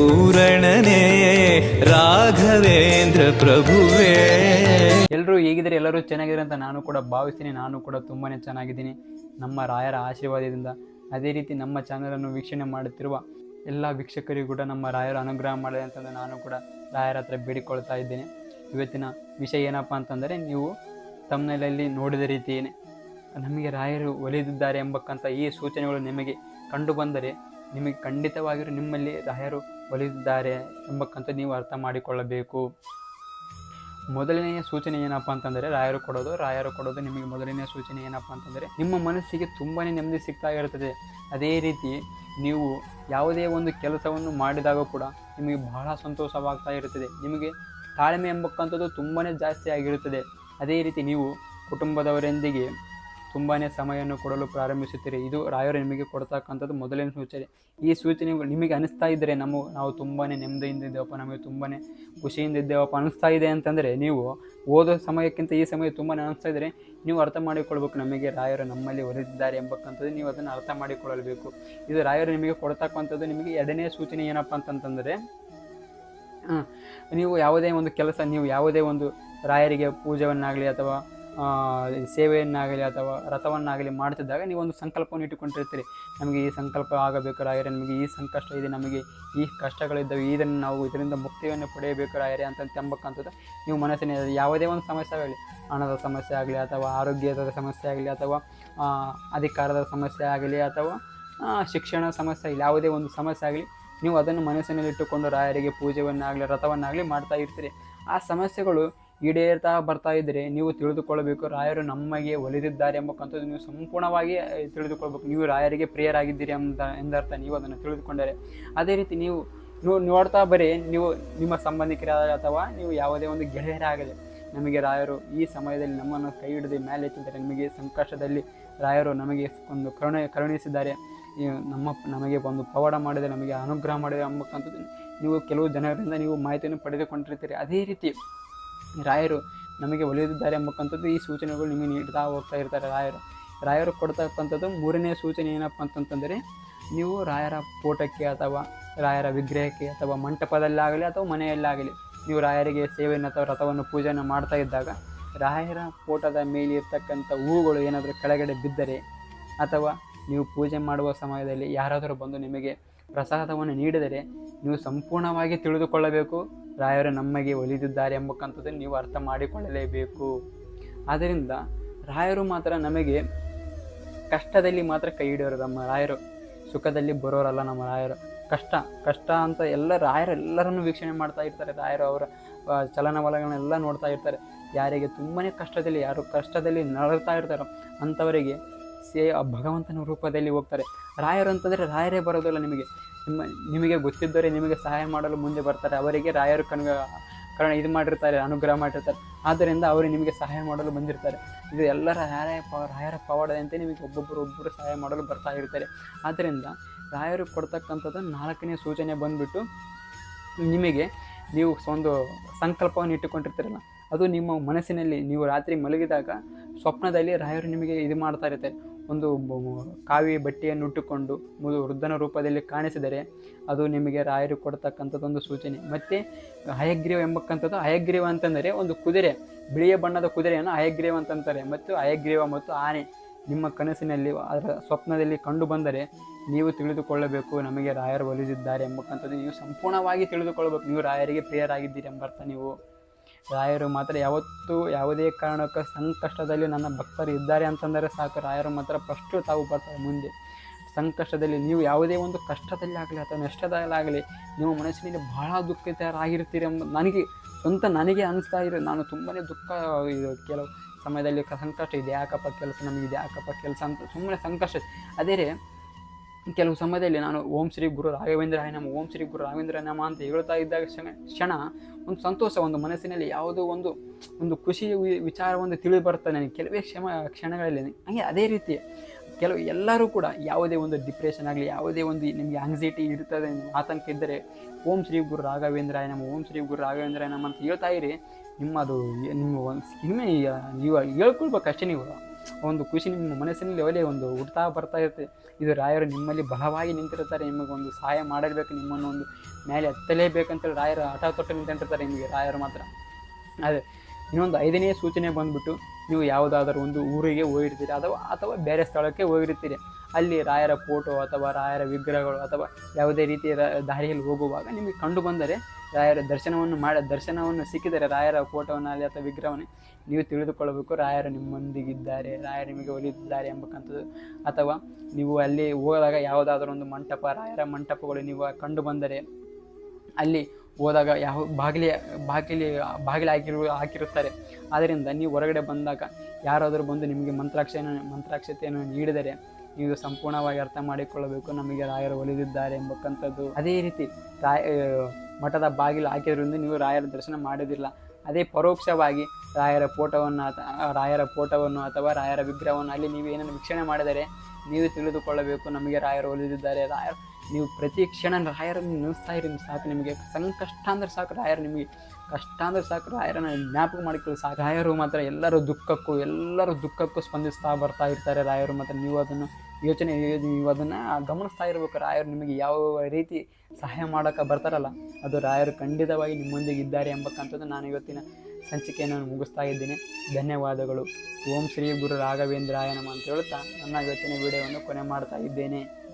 ಪೂರಣನೇ ರಾಘವೇಂದ್ರ ಪ್ರಭುವೇ. ಎಲ್ಲರೂ ಹೇಗಿದ್ದಾರೆ? ಎಲ್ಲರೂ ಚೆನ್ನಾಗಿದ್ದಾರೆ ಅಂತ ನಾನು ಕೂಡ ಭಾವಿಸ್ತೀನಿ. ನಾನು ಕೂಡ ತುಂಬಾ ಚೆನ್ನಾಗಿದ್ದೀನಿ. ನಮ್ಮ ರಾಯರ ಆಶೀರ್ವಾದದಿಂದ ಅದೇ ರೀತಿ ನಮ್ಮ ಚಾನಲನ್ನು ವೀಕ್ಷಣೆ ಮಾಡುತ್ತಿರುವ ಎಲ್ಲ ವೀಕ್ಷಕರಿಗೂ ಕೂಡ ನಮ್ಮ ರಾಯರ ಅನುಗ್ರಹ ಮಾಡಿದೆ ಅಂತಂದು ನಾನು ಕೂಡ ರಾಯರ ಹತ್ರ ಬೇಡಿಕೊಳ್ತಾ ಇದ್ದೇನೆ. ಇವತ್ತಿನ ವಿಷಯ ಏನಪ್ಪ ಅಂತಂದರೆ, ನೀವು ತಮ್ಮನೆಯಲ್ಲಿ ನೋಡಿದ ರೀತಿಯೇ ನಮಗೆ ರಾಯರು ಒಲಿದಿದ್ದಾರೆ ಎಂಬಕ್ಕಂಥ ಈ ಸೂಚನೆಗಳು ನಿಮಗೆ ಕಂಡು ಬಂದರೆ, ನಿಮಗೆ ಖಂಡಿತವಾಗಿಯೂ ನಿಮ್ಮಲ್ಲಿ ರಾಯರು ಒಲಿದಿದ್ದಾರೆ ಎಂಬಕ್ಕಂತ ನೀವು ಅರ್ಥ ಮಾಡಿಕೊಳ್ಳಬೇಕು. ಮೊದಲನೆಯ ಸೂಚನೆ ಏನಪ್ಪ ಅಂತಂದರೆ, ರಾಯರು ಕೊಡೋದು ರಾಯರು ಕೊಡೋದು ನಿಮಗೆ ಮೊದಲನೆಯ ಸೂಚನೆ ಏನಪ್ಪ ಅಂತಂದರೆ, ನಿಮ್ಮ ಮನಸ್ಸಿಗೆ ತುಂಬಾ ನೆಮ್ಮದಿ ಸಿಗ್ತಾ ಇರ್ತದೆ ಅದೇ ರೀತಿ ನೀವು ಯಾವುದೇ ಒಂದು ಕೆಲಸವನ್ನು ಮಾಡಿದಾಗ ಕೂಡ ನಿಮಗೆ ಬಹಳ ಸಂತೋಷವಾಗ್ತಾ ಇರುತ್ತದೆ. ನಿಮಗೆ ತಾಳ್ಮೆ ಎಂಬಕ್ಕಂಥದ್ದು ತುಂಬಾ ಜಾಸ್ತಿ ಆಗಿರುತ್ತದೆ. ಅದೇ ರೀತಿ ನೀವು ಕುಟುಂಬದವರೊಂದಿಗೆ ತುಂಬಾ ಸಮಯವನ್ನು ಕೊಡಲು ಪ್ರಾರಂಭಿಸುತ್ತೀರಿ. ಇದು ರಾಯರು ನಿಮಗೆ ಕೊಡ್ತಕ್ಕಂಥದ್ದು ಮೊದಲನೇ ಸೂಚನೆ. ಈ ಸೂಚನೆ ನಿಮಗೆ ಅನಿಸ್ತಾ ಇದ್ದರೆ ನಮ್ಮ ನಾವು ತುಂಬಾ ನೆಮ್ಮದಿಯಿಂದ ಇದ್ದೇವಪ್ಪ, ನಮಗೆ ತುಂಬಾ ಖುಷಿಯಿಂದ ಇದ್ದೇವಪ್ಪ. ಅನಿಸ್ತಾ ಇದೆ ಅಂತಂದರೆ ನೀವು ಓದೋ ಸಮಯಕ್ಕಿಂತ ಈ ಸಮಯ ತುಂಬಾ ಅನಿಸ್ತಾ ಇದ್ದರೆ ನೀವು ಅರ್ಥ ಮಾಡಿಕೊಳ್ಬೇಕು. ನಮಗೆ ರಾಯರು ನಮ್ಮಲ್ಲಿ ಒಲಿದಿದ್ದಾರೆ ಎಂಬಕ್ಕಂಥದ್ದು ನೀವು ಅದನ್ನು ಅರ್ಥ ಮಾಡಿಕೊಳ್ಳಬೇಕು. ಇದು ರಾಯರು ನಿಮಗೆ ಕೊಡ್ತಕ್ಕಂಥದ್ದು ನಿಮಗೆ ಎರಡನೇ ಸೂಚನೆ ಏನಪ್ಪ ಅಂತಂತಂದರೆ ನೀವು ಯಾವುದೇ ಒಂದು ಕೆಲಸ ನೀವು ಯಾವುದೇ ಒಂದು ರಾಯರಿಗೆ ಪೂಜೆಯನ್ನಾಗಲಿ ಅಥವಾ ಸೇವೆಯನ್ನಾಗಲಿ ಅಥವಾ ರಥವನ್ನಾಗಲಿ ಮಾಡ್ತಿದ್ದಾಗ ನೀವು ಒಂದು ಸಂಕಲ್ಪವನ್ನು ಇಟ್ಟುಕೊಂಡಿರ್ತೀರಿ. ನಮಗೆ ಈ ಸಂಕಲ್ಪ ಆಗಬೇಕಾದ್ರೆ ನಮಗೆ ಈ ಸಂಕಷ್ಟ ಇದೆ, ನಮಗೆ ಈ ಕಷ್ಟಗಳಿದ್ದಾವೆ, ಇದನ್ನು ನಾವು ಇದರಿಂದ ಮುಕ್ತಿಯನ್ನು ಪಡೆಯಬೇಕು ರಾಯರೇ ಅಂತ ಎಂಬಕ್ಕಂಥದ್ದು ನೀವು ಮನಸ್ಸಿನ ಯಾವುದೇ ಒಂದು ಸಮಸ್ಯೆ ಆಗಲಿ, ಹಣದ ಸಮಸ್ಯೆ ಆಗಲಿ ಅಥವಾ ಆರೋಗ್ಯದ ಸಮಸ್ಯೆ ಆಗಲಿ ಅಥವಾ ಅಧಿಕಾರದ ಸಮಸ್ಯೆ ಆಗಲಿ ಅಥವಾ ಶಿಕ್ಷಣ ಸಮಸ್ಯೆ ಆಗಲಿ, ಯಾವುದೇ ಒಂದು ಸಮಸ್ಯೆ ಆಗಲಿ ನೀವು ಅದನ್ನು ಮನಸ್ಸಿನಲ್ಲಿಟ್ಟುಕೊಂಡು ರಾಯರಿಗೆ ಪೂಜೆಯನ್ನಾಗಲಿ, ರಥವನ್ನಾಗಲಿ ಮಾಡ್ತಾ ಇರ್ತೀರಿ. ಆ ಸಮಸ್ಯೆಗಳು ಈಡೇರ್ತಾ ಬರ್ತಾ ಇದ್ದರೆ, ನೀವು ತಿಳಿದುಕೊಳ್ಳಬೇಕು, ರಾಯರು ನಮಗೆ ಒಲಿದಿದ್ದಾರೆ ಎಂಬಕ್ಕಂಥದ್ದು ನೀವು ಸಂಪೂರ್ಣವಾಗಿ ತಿಳಿದುಕೊಳ್ಬೇಕು. ನೀವು ರಾಯರಿಗೆ ಪ್ರಿಯರಾಗಿದ್ದೀರಿ ಎಂಬ ಎಂದರ್ಥ ನೀವು ಅದನ್ನು ತಿಳಿದುಕೊಂಡರೆ. ಅದೇ ರೀತಿ ನೀವು ನೋ- ನೋಡ್ತಾ ಬರೀ, ನೀವು ನಿಮ್ಮ ಸಂಬಂಧಿಕರಾದರೆ ಅಥವಾ ನೀವು ಯಾವುದೇ ಒಂದು ಗೆಳೆಯರಾಗಲಿ, ನಮಗೆ ರಾಯರು ಈ ಸಮಯದಲ್ಲಿ ನಮ್ಮನ್ನು ಕೈ ಹಿಡಿದು ಮೇಲೆ ಎತ್ತಿದ್ದಾರೆ ನಿಮಗೆ ಸಂಕಷ್ಟದಲ್ಲಿ ರಾಯರು ನಮಗೆ ಒಂದು ಕರುಣೆ, ಕರುಣಿಸಿದ್ದಾರೆ. ನಮ್ಮ, ನಮಗೆ ಒಂದು ಪವಾಡ ಮಾಡಿದೆ, ನಮಗೆ ಅನುಗ್ರಹ ಮಾಡಿದೆ ಎಂಬಕ್ಕಂಥದ್ದು ನೀವು ಕೆಲವು ಜನರಿಂದ ನೀವು ಮಾಹಿತಿಯನ್ನು ಪಡೆದುಕೊಂಡಿರ್ತೀರಿ. ಅದೇ ರೀತಿ ರಾಯರು ನಮಗೆ ಒಲಿದಿದ್ದಾರೆ ಎಂಬಕ್ಕಂಥದ್ದು ಈ ಸೂಚನೆಗಳು ನಿಮಗೆ ನೀಡ್ತಾ ಹೋಗ್ತಾ ಇರ್ತಾರೆ ರಾಯರು. ರಾಯರು ಕೊಡ್ತಕ್ಕಂಥದ್ದು ಮೂರನೇ ಸೂಚನೆ ಏನಪ್ಪ ಅಂತಂತಂದರೆ ನೀವು ರಾಯರ ಫೋಟೋಕ್ಕೆ ಅಥವಾ ರಾಯರ ವಿಗ್ರಹಕ್ಕೆ ಅಥವಾ ಮಂಟಪದಲ್ಲಾಗಲಿ ಅಥವಾ ಮನೆಯಲ್ಲಾಗಲಿ ನೀವು ರಾಯರಿಗೆ ಸೇವೆಯನ್ನು ಅಥವಾ ರಥವನ್ನು ಪೂಜೆಯನ್ನು ಮಾಡ್ತಾ ಇದ್ದಾಗ ರಾಯರ ಫೋಟೋದ ಮೇಲೆ ಇರ್ತಕ್ಕಂಥ ಹೂಗಳು ಏನಾದರೂ ಕೆಳಗಡೆ ಬಿದ್ದರೆ ಅಥವಾ ನೀವು ಪೂಜೆ ಮಾಡುವ ಸಮಯದಲ್ಲಿ ಯಾರಾದರೂ ಬಂದು ನಿಮಗೆ ಪ್ರಸಾದವನ್ನು ನೀಡಿದರೆ ನೀವು ಸಂಪೂರ್ಣವಾಗಿ ತಿಳಿದುಕೊಳ್ಳಬೇಕು. ರಾಯರು ನಮಗೆ ಒಲಿದಿದ್ದಾರೆ ಎಂಬಕ್ಕಂಥದ್ದನ್ನು ನೀವು ಅರ್ಥ ಮಾಡಿಕೊಳ್ಳಲೇಬೇಕು. ಆದ್ದರಿಂದ ರಾಯರು ಮಾತ್ರ ನಮಗೆ ಕಷ್ಟದಲ್ಲಿ ಮಾತ್ರ ಕೈ ಹಿಡಿಯೋರು ನಮ್ಮ ರಾಯರು, ಸುಖದಲ್ಲಿ ಬರೋರಲ್ಲ ನಮ್ಮ ರಾಯರು. ಕಷ್ಟ ಕಷ್ಟ ಅಂತ ಎಲ್ಲ ರಾಯರು ಎಲ್ಲರನ್ನು ವೀಕ್ಷಣೆ ಮಾಡ್ತಾ ಇರ್ತಾರೆ. ರಾಯರು ಅವರ ಚಲನವಲಗಳನ್ನೆಲ್ಲ ನೋಡ್ತಾ ಇರ್ತಾರೆ. ಯಾರಿಗೆ ತುಂಬಾ ಕಷ್ಟದಲ್ಲಿ, ಯಾರು ಕಷ್ಟದಲ್ಲಿ ನರಳ್ತಾ ಇರ್ತಾರೋ ಅಂಥವರಿಗೆ ಸೇ ಭಗವಂತನ ರೂಪದಲ್ಲಿ ಹೋಗ್ತಾರೆ. ರಾಯರು ಅಂತಂದರೆ ರಾಯರೇ ಬರೋದಿಲ್ಲ ನಿಮಗೆ. ನಿಮ್ಮ, ನಿಮಗೆ ಗೊತ್ತಿದ್ದರೆ ನಿಮಗೆ ಸಹಾಯ ಮಾಡಲು ಮುಂದೆ ಬರ್ತಾರೆ. ಅವರಿಗೆ ರಾಯರು ಕಣ್ಗ ಕಾರಣ ಇದು ಮಾಡಿರ್ತಾರೆ, ಅನುಗ್ರಹ ಮಾಡಿರ್ತಾರೆ. ಆದ್ದರಿಂದ ಅವರು ನಿಮಗೆ ಸಹಾಯ ಮಾಡಲು ಬಂದಿರ್ತಾರೆ. ಇದು ಎಲ್ಲರ ರಾಯ ಪ, ರಾಯರ ಪವಾಡದಂತೆ ನಿಮಗೆ ಒಬ್ಬೊಬ್ಬರು ಒಬ್ಬರು ಸಹಾಯ ಮಾಡಲು ಬರ್ತಾ ಇರ್ತಾರೆ. ಆದ್ದರಿಂದ ರಾಯರು ಕೊಡ್ತಕ್ಕಂಥದ್ದು ನಾಲ್ಕನೇ ಸೂಚನೆ ಬಂದುಬಿಟ್ಟು ನಿಮಗೆ ನೀವು ಒಂದು ಸಂಕಲ್ಪವನ್ನು ಇಟ್ಟುಕೊಂಡಿರ್ತೀರಲ್ಲ, ಅದು ನಿಮ್ಮ ಮನಸ್ಸಿನಲ್ಲಿ ನೀವು ರಾತ್ರಿ ಮಲಗಿದಾಗ ಸ್ವಪ್ನದಲ್ಲಿ ರಾಯರು ನಿಮಗೆ ಇದು ಮಾಡ್ತಾ ಇರ್ತಾರೆ. ಒಂದು ಕಾವಿ ಬಟ್ಟೆಯನ್ನು ಉಟ್ಟುಕೊಂಡು ಮುದು ವೃದ್ಧನ ರೂಪದಲ್ಲಿ ಕಾಣಿಸಿದರೆ ಅದು ನಿಮಗೆ ರಾಯರು ಕೊಡ್ತಕ್ಕಂಥದ್ದೊಂದು ಸೂಚನೆ. ಮತ್ತು ಹಯಗ್ರೀವ ಎಂಬಕ್ಕಂಥದ್ದು ಹಯಗ್ರೀವ ಅಂತಂದರೆ ಒಂದು ಕುದುರೆ, ಬಿಳಿಯ ಬಣ್ಣದ ಕುದುರೆಯನ್ನು ಹಯಗ್ರೀವ ಅಂತಂತಾರೆ. ಮತ್ತು ಹಯಗ್ರೀವ ಮತ್ತು ಆನೆ ನಿಮ್ಮ ಕನಸಿನಲ್ಲಿ, ಅದರ ಸ್ವಪ್ನದಲ್ಲಿ ಕಂಡು ಬಂದರೆ ನೀವು ತಿಳಿದುಕೊಳ್ಳಬೇಕು, ನಮಗೆ ರಾಯರು ಒಲಿಸಿದ್ದಾರೆ ಎಂಬಕ್ಕಂಥದ್ದು ನೀವು ಸಂಪೂರ್ಣವಾಗಿ ತಿಳಿದುಕೊಳ್ಳಬೇಕು. ನೀವು ರಾಯರಿಗೆ ಪ್ರಿಯರಾಗಿದ್ದೀರಿ ಎಂಬರ್ಥ ನೀವು. ರಾಯರು ಮಾತ್ರ ಯಾವತ್ತೂ ಯಾವುದೇ ಕಾರಣಕ್ಕೆ ಸಂಕಷ್ಟದಲ್ಲಿ ನನ್ನ ಭಕ್ತರು ಇದ್ದಾರೆ ಅಂತಂದರೆ ಸಾಕು. ರಾಯರು ಮಾತ್ರ ಫಸ್ಟು ತಾವು ಬರ್ತಾರೆ ಮುಂದೆ. ಸಂಕಷ್ಟದಲ್ಲಿ ನೀವು ಯಾವುದೇ ಒಂದು ಕಷ್ಟದಲ್ಲಿ ಆಗಲಿ ಅಥವಾ ನಷ್ಟದಲ್ಲಾಗಲಿ ನಿಮ್ಮ ಮನಸ್ಸಿನಲ್ಲಿ ಬಹಳ ದುಃಖಿತರಾಗಿರ್ತೀರಿ ಎಂಬ ನನಗೆ ಸ್ವಂತ ನನಗೆ ಅನಿಸ್ತಾ ಇರೋ, ನಾನು ತುಂಬಾ ದುಃಖ ಇದು ಕೆಲವು ಸಮಯದಲ್ಲಿ ಸಂಕಷ್ಟ ಇದೆ, ಯಾಕಪ್ಪ ಕೆಲಸ ನಮಗಿದೆ, ಯಾಕಪ್ಪ ಕೆಲಸ ಅಂತ ಸುಮ್ಮನೆ ಸಂಕಷ್ಟ ಅದೇ ಕೆಲವು ಸಮಯದಲ್ಲಿ ನಾನು ಓಂ ಶ್ರೀ ಗುರು ರಾಘವೇಂದ್ರ ನಮ, ಓಂ ಶ್ರೀ ಗುರು ರಾಘವೇಂದ್ರ ನಮ ಅಂತ ಹೇಳ್ತಾ ಇದ್ದಾಗ ಕ್ಷಣ ಕ್ಷಣ ಒಂದು ಸಂತೋಷ, ಒಂದು ಮನಸ್ಸಿನಲ್ಲಿ ಯಾವುದೋ ಒಂದು ಒಂದು ಖುಷಿ ವಿಚಾರವನ್ನು ತಿಳಿದು ಬರ್ತದೆ ನನಗೆ ಕೆಲವೇ ಕ್ಷಮ, ಕ್ಷಣಗಳಲ್ಲಿ ಹಾಗೆ ಅದೇ ರೀತಿ ಕೆಲವು ಎಲ್ಲರೂ ಕೂಡ ಯಾವುದೇ ಒಂದು ಡಿಪ್ರೆಷನ್ ಆಗಲಿ, ಯಾವುದೇ ಒಂದು ನಿಮಗೆ ಆಂಗ್ಸೈಟಿ ಇರ್ತದೆ ಆತಂಕ ಇದ್ದರೆ ಓಂ ಶ್ರೀ ಗುರು ರಾಘವೇಂದ್ರಾಯ ನಮ, ಓಂ ಶ್ರೀ ಗುರು ರಾಘವೇಂದ್ರಾಯ ನಮ ಅಂತ ಹೇಳ್ತಾ ಇರಿ, ನಿಮ್ಮದು, ನಿಮ್ಮ ಒಂದು ಸಿನಿಮೆ ಇವಾಗ ಹೇಳ್ಕೊಳ್ಬೇಕು ಅಷ್ಟೇ ನೀವು. ಒಂದು ಖುಷಿ ನಿಮ್ಮ ಮನಸ್ಸಿನಲ್ಲಿ ಒಲೆ ಒಂದು ಹುಡ್ತಾ ಬರ್ತಾ ಇರುತ್ತೆ. ಇದು ರಾಯರು ನಿಮ್ಮಲ್ಲಿ ಬಲವಾಗಿ ನಿಂತಿರ್ತಾರೆ ನಿಮಗೊಂದು ಸಹಾಯ ಮಾಡಬೇಕು, ನಿಮ್ಮನ್ನು ಒಂದು ಮೇಲೆ ಹತ್ತಲೇಬೇಕಂತೇಳಿ ರಾಯರು ಹಠ ತೊಟ್ಟು ನಿಂತಿರ್ತಾರೆ ನಿಮಗೆ ರಾಯರು ಮಾತ್ರ. ಅದೇ ಇನ್ನೊಂದು ಐದನೇ ಸೂಚನೆ ಬಂದುಬಿಟ್ಟು ನೀವು ಯಾವುದಾದರೂ ಒಂದು ಊರಿಗೆ ಹೋಗಿರ್ತೀರಿ ಅಥವಾ ಅಥವಾ ಬೇರೆ ಸ್ಥಳಕ್ಕೆ ಹೋಗಿರ್ತೀರಿ. ಅಲ್ಲಿ ರಾಯರ ಫೋಟೋ ಅಥವಾ ರಾಯರ ವಿಗ್ರಹಗಳು ಅಥವಾ ಯಾವುದೇ ರೀತಿಯ ದಾರಿಯಲ್ಲಿ ಹೋಗುವಾಗ ನಿಮಗೆ ಕಂಡು ಬಂದರೆ ರಾಯರ ದರ್ಶನವನ್ನು ಮಾಡಿ, ದರ್ಶನವನ್ನು ಸಿಕ್ಕಿದರೆ ರಾಯರ ಫೋಟೋವನ್ನು ಅಲ್ಲಿ ಅಥವಾ ವಿಗ್ರಹವನ್ನು ನೀವು ತಿಳಿದುಕೊಳ್ಳಬೇಕು. ರಾಯರು ನಿಮ್ಮೊಂದಿಗಿದ್ದಾರೆ, ರಾಯರು ನಿಮಗೆ ಒಲಿದಿದ್ದಾರೆ ಎಂಬಕ್ಕಂಥದ್ದು ಅಥವಾ ನೀವು ಅಲ್ಲಿ ಹೋದಾಗ ಯಾವುದಾದ್ರೂ ಒಂದು ಮಂಟಪ, ರಾಯರ ಮಂಟಪಗಳು ನೀವು ಕಂಡು ಬಂದರೆ ಅಲ್ಲಿ ಹೋದಾಗ ಯಾವ ಬಾಗಿಲಿ ಬಾಗಿಲಿ ಬಾಗಿಲು ಹಾಕಿರು, ಹಾಕಿರುತ್ತಾರೆ. ಆದ್ದರಿಂದ ನೀವು ಹೊರಗಡೆ ಬಂದಾಗ ಯಾರಾದರೂ ಬಂದು ನಿಮಗೆ ಮಂತ್ರಾಕ್ಷತೆಯನ್ನು ಮಂತ್ರಾಕ್ಷತೆಯನ್ನು ನೀಡಿದರೆ ನೀವು ಸಂಪೂರ್ಣವಾಗಿ ಅರ್ಥ ಮಾಡಿಕೊಳ್ಳಬೇಕು. ನಮಗೆ ರಾಯರು ಒಲಿದಿದ್ದಾರೆ ಎಂಬಕ್ಕಂಥದ್ದು. ಅದೇ ರೀತಿ ರಾಯ ಮಠದ ಬಾಗಿಲು ಹಾಕಿದ್ರಿಂದ ನೀವು ರಾಯರ ದರ್ಶನ ಮಾಡೋದಿಲ್ಲ. ಅದೇ ಪರೋಕ್ಷವಾಗಿ ರಾಯರ ಫೋಟೋವನ್ನು ರಾಯರ ಫೋಟೋವನ್ನು ಅಥವಾ ರಾಯರ ವಿಗ್ರಹವನ್ನು ಅಲ್ಲಿ ನೀವು ಏನನ್ನು ವೀಕ್ಷಣೆ ಮಾಡಿದರೆ ನೀವು ತಿಳಿದುಕೊಳ್ಳಬೇಕು, ನಮಗೆ ರಾಯರು ಒಲಿದಿದ್ದಾರೆ ರಾಯರು, ನೀವು ಪ್ರತಿ ಕ್ಷಣ ರಾಯರನ್ನು ನೆನೆಸ್ತಾ ಇರಿ, ಸಾಕು ನಿಮಗೆ ಸಂಕಷ್ಟ ಅಂದ್ರೆ ಸಾಕು. ರಾಯರು ನಿಮಗೆ ಕಷ್ಟ ಅಂದ್ರೆ ಸಾಕು. ರಾಯರನ್ನು ಜ್ಞಾಪಕ ಮಾಡಿಕೊಳ್ಳಿ ಸಾಕು. ರಾಯರು ಮಾತ್ರ ಎಲ್ಲರ ದುಃಖಕ್ಕೂ ಎಲ್ಲರ ದುಃಖಕ್ಕೂ ಸ್ಪಂದಿಸ್ತಾ ಬರ್ತಾ ಇರ್ತಾರೆ. ರಾಯರು ಮಾತ್ರ ನೀವು ಅದನ್ನು ಯೋಚನೆ ನೀವು ಅದನ್ನು ಗಮನಿಸ್ತಾ ಇರಬೇಕು. ರಾಯರು ನಿಮಗೆ ಯಾವ ರೀತಿ ಸಹಾಯ ಮಾಡೋಕೆ ಬರ್ತಾರಲ್ಲ, ಅದು ರಾಯರು ಖಂಡಿತವಾಗಿ ನಿಮ್ಮೊಂದಿಗೆ ಇದ್ದಾರೆ ಎಂಬಕ್ಕಂಥದ್ದು ನಾನು ಇವತ್ತಿನ ಸಂಚಿಕೆಯನ್ನು ಮುಗಿಸ್ತಾ ಇದ್ದೇನೆ. ಧನ್ಯವಾದಗಳು. ಓಂ ಶ್ರೀ ಗುರು ರಾಘವೇಂದ್ರಾಯ ನಮ ಅಂತ ಹೇಳ್ತಾ ನನ್ನ ಇವತ್ತಿನ ವಿಡಿಯೋವನ್ನು ಕೊನೆ ಮಾಡ್ತಾ ಇದ್ದೇನೆ.